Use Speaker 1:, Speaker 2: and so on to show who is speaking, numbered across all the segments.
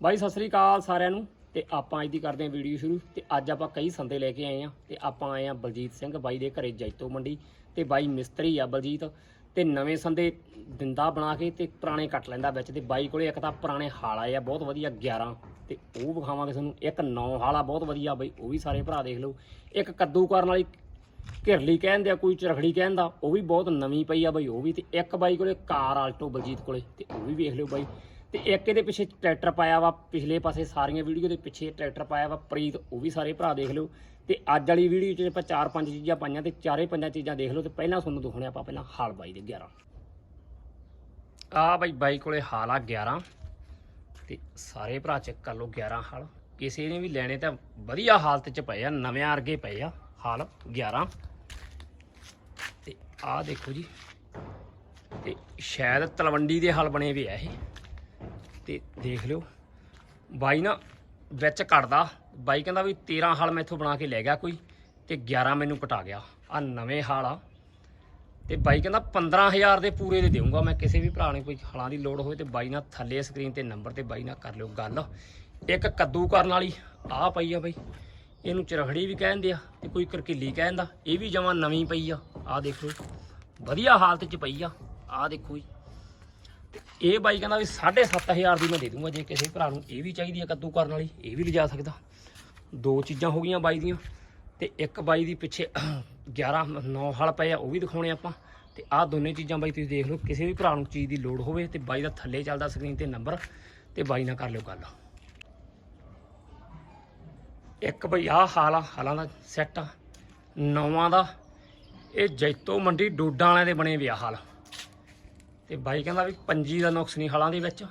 Speaker 1: ਬਾਈ, ਸਤਿ ਸ੍ਰੀ ਅਕਾਲ ਸਾਰਿਆਂ ਨੂੰ ਤੇ ਆਪਾਂ ਅੱਜ ਦੀ ਕਰਦੇ ਹਾਂ ਵੀਡੀਓ ਸ਼ੁਰੂ ਤੇ ਅੱਜ ਆਪਾਂ ਕਈ ਸੰਦੇ ਲੈ ਕੇ ਆਏ ਆ ਤੇ ਆਪਾਂ ਆਏ ਆ ਬਲਜੀਤ ਸਿੰਘ ਬਾਈ ਦੇ ਘਰੇ ਜੈਤੋ ਮੰਡੀ ਤੇ ਬਾਈ ਮਿਸਤਰੀ ਆ ਬਲਜੀਤ ਤੇ ਨਵੇਂ ਸੰਦੇ ਦਿੰਦਾ ਬਣਾ ਕੇ ਤੇ ਪੁਰਾਣੇ ਕੱਟ ਲੈਂਦਾ ਵਿੱਚ ਤੇ ਬਾਈ ਕੋਲੇ ਇੱਕ ਤਾਂ ਪੁਰਾਣੇ ਹਾਲ ਆਏ ਆ, ਬਹੁਤ ਵਧੀਆ 11 ਤੇ ਉਹ ਵਿਖਾਵਾਂਗੇ ਤੁਹਾਨੂੰ। ਇੱਕ ਨੌ ਹਾਲਾ ਬਹੁਤ ਵਧੀਆ ਬਾਈ, ਉਹ ਵੀ ਸਾਰੇ ਭਰਾ ਦੇਖ ਲਓ। ਇੱਕ ਕੱਦੂ ਕਰਨ ਵਾਲੀ ਘਿਰਲੀ ਕਹਿੰਦੇ ਆ ਕੋਈ ਚਰਖੜੀ ਕਹਿੰਦਾ ਉਹ ਵੀ ਬਹੁਤ ਨਵੀਂ ਪਈ ਆ ਬਾਈ, ਉਹ ਵੀ ਤੇ ਇੱਕ ਬਾਈ ਕੋਲੇ ਕਾਰ ਆਲਟੋ ਬਲਜੀਤ ਕੋਲੇ ਤੇ ਉਹ ਵੀ ਵੇਖ ਲਿਓ ਬਾਈ। ਤੇ ਇੱਕ ਇਹਦੇ ਪਿੱਛੇ ਟਰੈਕਟਰ ਪਾਇਆ ਵਾ, ਪਿਛਲੇ ਪਾਸੇ ਸਾਰੀਆਂ ਵੀਡੀਓ ਦੇ ਪਿੱਛੇ ਟਰੈਕਟਰ ਪਾਇਆ ਵਾ, ਪ੍ਰੀਤ, ਉਹ ਵੀ ਸਾਰੇ ਭਰਾ ਦੇਖ ਲਿਓ। ਤੇ ਅੱਜ ਵਾਲੀ ਵੀਡੀਓ 'ਚ ਆਪਾਂ ਚਾਰ ਪੰਜ ਚੀਜ਼ਾਂ ਪਾਈਆਂ ਤੇ ਚਾਰੇ ਪੰਜਾਂ ਚੀਜ਼ਾਂ ਦੇਖ ਲਓ ਤੇ ਪਹਿਲਾਂ ਤੁਹਾਨੂੰ ਦਿਖਾਉਣੇ ਆਪਾਂ ਪਹਿਲਾਂ ਹਾਲ ਬਾਈ ਦੇ 11 ਆ ਬਾਈ ਬਾਈ ਕੋਲੇ ਹਾਲ ਆ 11 ਤੇ ਸਾਰੇ ਭਰਾ ਚੈੱਕ ਕਰ ਲਓ 11 ਹਾਲ। ਕਿਸੇ ਨੇ ਵੀ ਲੈਣੇ ਤਾਂ ਵਧੀਆ ਹਾਲਤ 'ਚ ਪਏ ਆ, ਨਵਿਆਂ ਵਰਗੇ ਪਏ ਆ ਹਾਲ 11 ਤੇ ਆਹ ਦੇਖੋ ਜੀ, ਤੇ ਸ਼ਾਇਦ ਤਲਵੰਡੀ ਦੇ ਹਾਲ ਬਣੇ ਵੀ ਆ ਇਹ। ਤੇ ਦੇਖ ਲਿਓ। ਬਾਈ ਨਾ ਵਿੱਚ ਕੱਟਦਾ ਬਾਈ ਕਹਿੰਦਾ ਵੀ 13 ਹਾਲ ਮੈਥੋਂ ਬਣਾ ਕੇ ਲੈ ਗਿਆ ਕੋਈ ਤੇ 11 ਮੈਨੂੰ ਕਟਾ ਗਿਆ। ਆ ਨਵੇਂ ਹਾਲ ਆ। ਤੇ ਬਾਈ ਕਹਿੰਦਾ 15000 ਦੇ ਪੂਰੇ ਦੇ ਦੇਊਂਗਾ ਮੈਂ, ਕਿਸੇ ਵੀ ਭਰਾ ਨੇ ਕੋਈ ਹਾਲਾਂ ਦੀ ਲੋੜ ਹੋਵੇ ਤੇ ਬਾਈ ਨਾਲ ਥੱਲੇ ਸਕਰੀਨ ਤੇ ਨੰਬਰ ਤੇ ਬਾਈ ਨਾਲ ਕਰ ਲਿਓ ਗੱਲ। ਇੱਕ ਕੱਦੂ ਕਰਨ ਵਾਲੀ ਆਹ ਪਈ ਆ ਬਾਈ। ਇਹਨੂੰ ਚਰਖੜੀ ਵੀ ਕਹਿੰਦੇ ਆ ਤੇ ਕੋਈ ਕਰਕਿੱਲੀ ਕਹਿੰਦਾ। ਇਹ ਵੀ ਜਮਾਂ ਨਵੀਂ ਪਈ ਆ। ਆਹ ਦੇਖੋ। ਵਧੀਆ ਹਾਲਤ 'ਚ ਪਈ ਆ। ਆਹ ਦੇਖੋ ਜੀ। ਇਹ ਬਾਈ ਕਹਿੰਦਾ ਵੀ 7500 ਦੀ ਮੈਂ ਦੇ ਦੂੰਗਾ ਜੇ ਕਿਸੇ ਭਰਾ ਨੂੰ ਇਹ ਵੀ ਚਾਹੀਦੀ ਆ ਕੱਦੂ ਕਰਨ ਵਾਲੀ, ਇਹ ਵੀ ਲਿਜਾ ਸਕਦਾ। ਦੋ ਚੀਜ਼ਾਂ ਹੋ ਗਈਆਂ ਬਾਈ ਦੀਆਂ ਤੇ ਇੱਕ ਬਾਈ ਦੀ ਪਿੱਛੇ 11 9 ਹਲ ਪਏ ਆ, ਉਹ ਵੀ ਦਿਖਾਉਣੇ ਆਪਾਂ। ਤੇ ਆਹ ਦੋਨੇ ਚੀਜ਼ਾਂ ਬਾਈ ਤੁਸੀਂ ਦੇਖ ਲਓ, ਕਿਸੇ ਵੀ ਭਰਾ ਨੂੰ ਚੀਜ਼ ਦੀ ਲੋੜ ਹੋਵੇ ਤੇ ਬਾਈ ਦਾ ਥੱਲੇ ਚੱਲਦਾ ਸਕਰੀਨ ਤੇ ਨੰਬਰ ਤੇ ਬਾਈ ਨਾਲ ਕਰ ਲਿਓ ਗੱਲ। ਇੱਕ ਬਈ ਆਹ ਹਾਲ ਆ, ਹਾਲਾਂ ਦਾ ਸੈੱਟ ਆ, ਨੌਵਾਂ ਦਾ, ਇਹ ਜੈਤੋ ਮੰਡੀ ਡੋਡਾ ਵਾਲਿਆਂ ਦੇ ਬਣੇ ਵਿਆਹ ਹਾਲ। ਤੇ ਬਾਈ ਕਹਿੰਦਾ ਵੀ ਪੰਜੀ ਦਾ ਨੁਕਸ ਨਹੀਂ ਹਲਾਂ ਦੇ ਵਿੱਚ।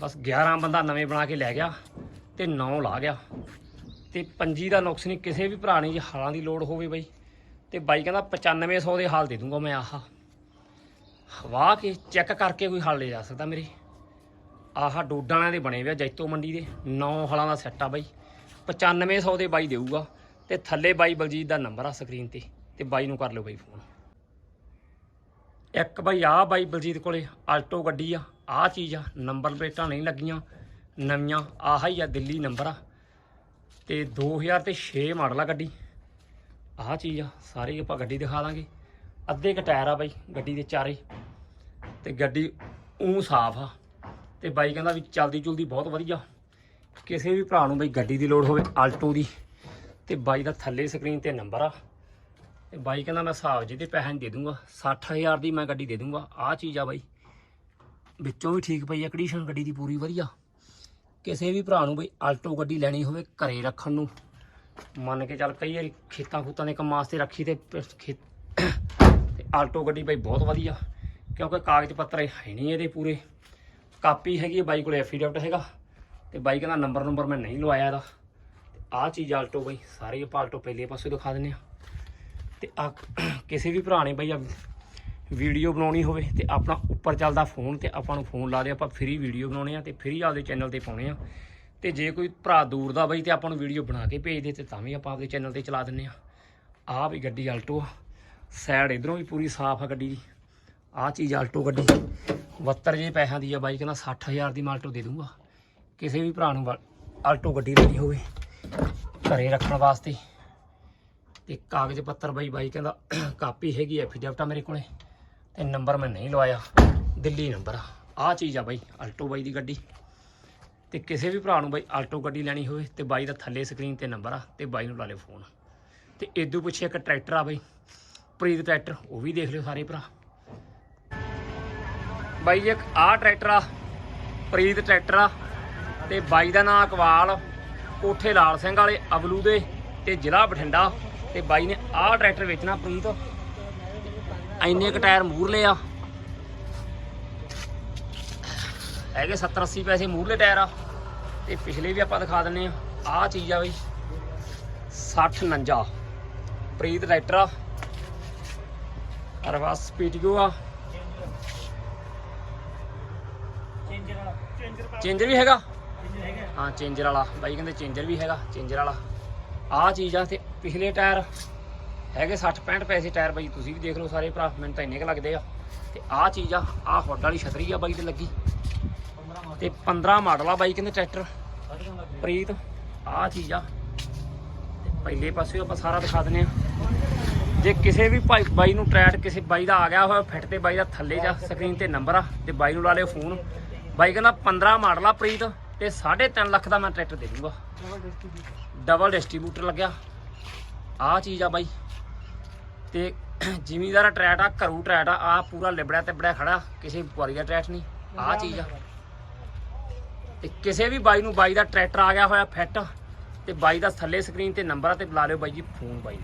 Speaker 1: ਬਸ 11 ਬੰਦਾ ਨਵੇਂ ਬਣਾ ਕੇ ਲੈ ਗਿਆ ਤੇ 9 ਲਾ ਗਿਆ। ਤੇ ਪੰਜੀ ਦਾ ਨੁਕਸ ਨਹੀਂ, ਕਿਸੇ ਵੀ ਭਰਾ ਨੇ ਜੇ ਹਾਲਾਂ ਦੀ ਲੋੜ ਹੋਵੇ ਬਾਈ। ਤੇ ਬਾਈ ਕਹਿੰਦਾ 9500 ਦੇ ਹਾਲ ਦੇ ਦੂੰਗਾ ਮੈਂ ਆਹ। ਹਵਾ ਕੇ ਚੈੱਕ ਕਰਕੇ ਕੋਈ ਹਲ ਲੈ ਜਾ ਸਕਦਾ ਮੇਰੇ। ਆਹ ਡੋਡਾਂ ਦੇ ਬਣੇ ਵਿਆ ਜੈਤੋ ਮੰਡੀ ਦੇ। 9 ਹਲਾਂ ਦਾ ਸੈੱਟ ਆ ਬਾਈ। 9500 ਦੇ ਬਾਈ ਦੇਊਗਾ। ਤੇ ਥੱਲੇ ਬਾਈ ਬਲਜੀਤ ਦਾ ਨੰਬਰ ਆ ਸਕਰੀਨ ਤੇ। ਤੇ ਬਾਈ ਨੂੰ ਕਰ ਲਿਓ ਬਾਈ ਫੋਨ। ਇੱਕ ਬਾਈ ਆ ਬਾਈ ਬਲਜੀਤ ਕੋਲੇ ਆਲਟੋ ਗੱਡੀ ਆ ਆ ਚੀਜ਼ ਆ, ਨੰਬਰ ਪਲੇਟਾਂ ਨਹੀਂ ਲੱਗੀਆਂ, ਨਵੀਆਂ, ਆਹ ਹੀ ਆ, ਦਿੱਲੀ ਨੰਬਰ ਆ। ਤੇ 2006 ਮਾਡਲ ਆ ਗੱਡੀ, ਆਹ ਚੀਜ਼ ਆ, ਸਾਰੀ ਆਪਾਂ ਗੱਡੀ ਦਿਖਾ ਦਾਂਗੇ। ਅੱਧੇ ਕ ਟਾਇਰ ਆ ਬਾਈ ਗੱਡੀ ਦੇ ਚਾਰੇ, ਤੇ ਗੱਡੀ ਉਂ ਸਾਫ਼ ਆ। ਤੇ ਬਾਈ ਕਹਿੰਦਾ ਵੀ ਚਲਦੀ ਚੁਲਦੀ ਬਹੁਤ ਵਧੀਆ। ਕਿਸੇ ਵੀ ਭਰਾ ਨੂੰ ਬਈ ਗੱਡੀ ਦੀ ਲੋੜ ਹੋਵੇ, ਆਲਟੋ ਦੀ, ਤੇ ਬਾਈ ਦਾ ਥੱਲੇ ਸਕਰੀਨ ਤੇ ਨੰਬਰ ਆ। ਤੇ ਬਾਈ ਕਹਿੰਦਾ ਮੈਂ ਹਿਸਾਬ ਜੀ ਦੇ ਪੈਸੇ ਦੇ ਦੂੰਗਾ 60000 ਦੀ ਮੈਂ ਗੱਡੀ ਦੇ ਦੂੰਗਾ। ਆਹ ਚੀਜ਼ ਆ ਬਾਈ। ਵਿੱਚੋਂ ਵੀ ਠੀਕ ਪਈ ਆ ਕੰਡੀਸ਼ਨ ਗੱਡੀ ਦੀ ਪੂਰੀ ਵਧੀਆ। ਕਿਸੇ ਵੀ ਭਰਾ ਨੂੰ ਬਈ ਆਲਟੋ ਗੱਡੀ ਲੈਣੀ ਹੋਵੇ ਘਰੇ ਰੱਖਣ ਨੂੰ। ਮੰਨ ਕੇ ਚੱਲ ਕਈ ਵਾਰੀ ਖੇਤਾਂ ਖੂਤਾਂ ਦੇ ਕੰਮਾਂ ਵਾਸਤੇ ਰੱਖੀ ਤੇ ਖੇਤ ਆਲਟੋ ਗੱਡੀ ਬਈ ਬਹੁਤ ਵਧੀਆ। ਕਿਉਂਕਿ ਕਾਗਜ਼ ਪੱਤਰ ਹੈ ਨਹੀਂ ਇਹਦੇ ਪੂਰੇ। ਕਾਪੀ ਹੈਗੀ ਬਾਈ ਕੋਲ ਐਫੀਡੈਵਿਟ ਹੈਗਾ। ਤੇ ਬਾਈ ਕਹਿੰਦਾ ਨੰਬਰ ਨੰਬਰ ਮੈਂ ਨਹੀਂ ਲਵਾਇਆ ਇਹਦਾ। ਤੇ ਆਹ ਚੀਜ਼ ਆਲਟੋ ਬਈ, ਸਾਰੇ ਆਪਾਂ ਆਲਟੋ ਪਹਿਲੇ ਪਾਸੇ ਦਿਖਾ ਦਿੰਨੇ ਆ ਤੇ ਆ ਕਿਸੇ ਵੀ ਭਰਾ ਨੇ ਬਈ ਆ ਵੀਡੀਓ ਬਣਾਉਣੀ ਹੋਵੇ ਤੇ ਆਪਣਾ ਉੱਪਰ ਚੱਲਦਾ ਫੋਨ ਤੇ ਆਪਾਂ ਨੂੰ ਫੋਨ ਲਾ ਦੇ, ਆਪਾਂ ਫ੍ਰੀ ਵੀਡੀਓ ਬਣਾਉਣੇ ਆ ਤੇ ਫ੍ਰੀ ਆਪਦੇ ਚੈਨਲ ਤੇ ਪਾਉਣੇ ਆ। ਤੇ ਜੇ ਕੋਈ ਭਰਾ ਦੂਰ ਦਾ ਬਈ ਤੇ ਆਪਾਂ ਨੂੰ ਵੀਡੀਓ ਬਣਾ ਕੇ ਭੇਜ ਦੇ ਤੇ ਤਾਂ ਵੀ ਆਪਾਂ ਆਪਦੇ ਚੈਨਲ ਤੇ ਚਲਾ ਦਿੰਨੇ ਆ। ਆਹ ਵੀ ਗੱਡੀ ਆਲਟੋ ਆ। ਸਾਈਡ ਇਧਰੋਂ ਵੀ ਪੂਰੀ ਸਾਫ਼ ਆ ਗੱਡੀ ਦੀ। ਆਹ ਚੀਜ਼ ਆਲਟੋ ਗੱਡੀ। 72 ਜੇ ਪੈਸਿਆਂ ਦੀ ਆ ਬਾਈ, ਕਹਿੰਦਾ 60000 ਦੀ ਮਾਲਟੋ ਦੇ ਦੂੰਗਾ। ਕਿਸੇ ਵੀ ਭਰਾ ਨੂੰ ਵਾ- ਆਲਟੋ ਗੱਡੀ ਲੈਣੀ ਹੋਵੇ, ਘਰੇ ਰੱਖਣ ਵਾਸਤੇ। ਤੇ ਕਾਗਜ਼ ਪੱਤਰ ਬਾਈ ਬਾਈ ਕਹਿੰਦਾ ਕਾਪੀ ਹੈਗੀ ਐਫੀਡੈਵਿਟ ਆ ਮੇਰੇ ਕੋਲੇ ਤੇ ਨੰਬਰ ਮੈਂ ਨਹੀਂ ਲਵਾਇਆ, ਦਿੱਲੀ ਨੰਬਰ ਆ। ਆਹ ਚੀਜ਼ ਆ ਬਾਈ ਆਲਟੋ ਬਾਈ ਦੀ ਗੱਡੀ। ਤੇ ਕਿਸੇ ਵੀ ਭਰਾ ਨੂੰ ਬਾਈ ਆਲਟੋ ਗੱਡੀ ਲੈਣੀ ਹੋਵੇ ਤੇ ਬਾਈ ਦਾ ਥੱਲੇ ਸਕਰੀਨ ਤੇ ਨੰਬਰ ਆ ਤੇ ਬਾਈ ਨੂੰ ਲਾ ਲਿਓ ਫੋਨ ਤੇ ਇਦੋਂ ਪਿੱਛੇ ਇੱਕ ਟਰੈਕਟਰ ਆ ਬਾਈ, ਪ੍ਰੀਤ ਟਰੈਕਟਰ ਉਹ ਵੀ ਦੇਖ ਲਿਓ ਸਾਰੇ ਭਰਾ। ਬਾਈ ਇੱਕ ਆਹ ਟਰੈਕਟਰ ਆ, ਪ੍ਰੀਤ ਟਰੈਕਟਰ ਆ ਤੇ ਬਾਈ ਦਾ ਨਾਮ ਅਕਵਾਲ ਕੋਠੇ ਲਾਲ ਸਿੰਘ ਵਾਲੇ ਅਬਲੂ ਦੇ ਤੇ ਜ਼ਿਲ੍ਹਾ ਬਠਿੰਡਾ। ਤੇ ਬਾਈ ਨੇ ਆਹ ਟਰੈਕਟਰ ਵੇਚਣਾ ਪ੍ਰੀਤ। ਐਨੇ ਕ ਟਾਇਰ ਮੂਰਲੇ ਆ। ਹੈਗੇ 70 80 ਪੈਸੇ ਮੂਰਲੇ ਟਾਇਰ ਆ। ਤੇ ਪਿਛਲੇ ਵੀ ਆਪਾਂ ਦਿਖਾ ਦਿੰਨੇ ਆ। ਆਹ ਚੀਜ਼ ਆ ਬਈ 60 49 ਪ੍ਰੀਤ ਟਰੈਕਟਰ ਆ। ਅਰਵਾਸ ਪੀਟੀਓ ਆ? ਚੇਂਜਰ ਵੀ ਹੈਗਾ? ਹਾਂ, ਚੇਂਜਰ ਵਾਲਾ। ਬਾਈ ਕਹਿੰਦੇ ਚੇਂਜਰ ਵੀ ਹੈਗਾ, ਚੇਂਜਰ ਵਾਲਾ। ਆਹ ਚੀਜ਼ ਆ ਤੇ ਪਿਛਲੇ ਟਾਇਰ ਹੈਗੇ 60 65 ਪੈਸੇ ਟਾਇਰ ਬਾਈ, ਤੁਸੀਂ ਵੀ ਦੇਖ ਲਓ ਸਾਰੇ ਭਰਾ, ਮੈਨੂੰ ਤਾਂ ਇੰਨੇ ਕ ਲੱਗਦੇ ਆ। ਤੇ ਆਹ ਚੀਜ਼ ਆ, ਆਹ ਹੁੱਡ ਵਾਲੀ ਛਤਰੀ ਆ ਬਾਈ ਤੇ ਲੱਗੀ। ਤੇ 15 ਮਾਡਲ ਆ ਬਾਈ ਕਹਿੰਦੇ ਟਰੈਕਟਰ। ਪ੍ਰੀਤ, ਆਹ ਚੀਜ਼ ਆ। ਤੇ ਪਹਿਲੇ ਪਾਸੇ ਆਪਾਂ ਸਾਰਾ ਦਿਖਾ ਦਿੰਨੇ ਆ ਜੇ ਕਿਸੇ ਵੀ ਭਾਈ, ਬਾਈ ਨੂੰ ਟਰੈਟ ਕਿਸੇ ਬਾਈ ਦਾ ਆ ਗਿਆ ਹੋਇਆ, ਫਿੱਟ ਤੇ ਬਾਈ ਦਾ ਥੱਲੇ ਜਾ ਸਕਰੀਨ ਤੇ ਨੰਬਰ ਆ, ਤੇ ਬਾਈ ਨੂੰ ਲਾ ਲਿਓ ਫੋਨ ਬਾਈ ਕਹਿੰਦਾ 15 ਮਾਡਲ ਆ ਪ੍ਰੀਤ, ਤੇ 3.5 ਲੱਖ ਦਾ ਮੈਂ ਟਰੈਕਟਰ ਦੇ ਦੂੰਗਾ। ਡਬਲ ਡਿਸਟ੍ਰੀਬਿਊਟਰ ਲੱਗਿਆ। ਆ ਚੀਜ਼ ਆ ਬਾਈ। ਤੇ ਜ਼ਿਮੀਦਾਰ ਟਰੈਟ ਆ ਘਰੂ ਟਰੈਟ ਆ ਆ ਪੂਰਾ ਲਿਬੜਿਆ ਤੇ ਬੜਿਆ ਖੜਾ ਕਿਸੇ ਵਪਾਰੀ ਦਾ ਟਰੈਟ ਨਹੀਂ। ਆ ਚੀਜ਼ ਆ। ਤੇ ਕਿਸੇ ਵੀ ਬਾਈ ਨੂੰ ਬਾਈ ਦਾ ਟਰੈਕਟਰ ਆ ਗਿਆ ਹੋਇਆ ਫਿੱਟ ਤੇ ਬਾਈ ਦਾ ਥੱਲੇ ਸਕਰੀਨ ਤੇ ਨੰਬਰ ਆ ਤੇ ਬੁਲਾ ਲਿਓ ਬਾਈ ਜੀ ਫੋਨ ਬਾਈ।